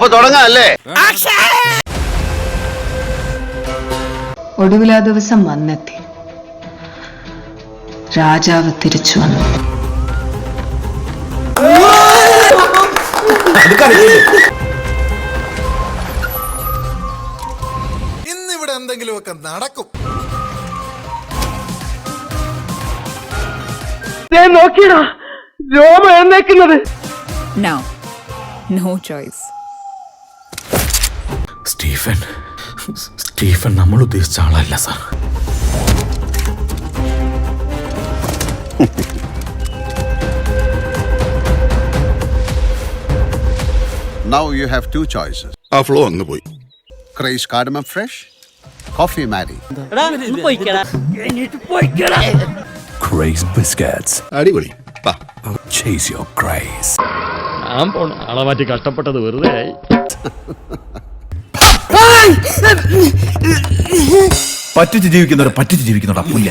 അപ്പൊ തുടങ്ങാല്ലേ? ഒടുവിൽ ആ ദിവസം വന്നെത്തി. രാജാവ് തിരിച്ചു വന്നു. ഇന്നിവിടെ എന്തെങ്കിലുമൊക്കെ നടക്കും. നോക്കിയടാ രോമ എന്നേക്കുന്നത് no no choice. Stephen. Stephen നമ്മൾ ഉദ്ദേശിച്ച ആളല്ല sir. Now you have two choices. ആ ഫ്ലോ അങ്ങ് പോയി. Craze cardamom fresh, coffee Mary. Craze biscuits അടിപൊളി. വാ. ചേസ് യുവർ ക്രേസ് ഞാൻ പോണ ആളെ മാറ്റി കഷ്ടപ്പെട്ടത് വെറുതെ ആയി പറ്റിച്ച് ജീവിക്കുന്നവരെ പറ്റിച്ച് ജീവിക്കുന്നവരാ പുല്ല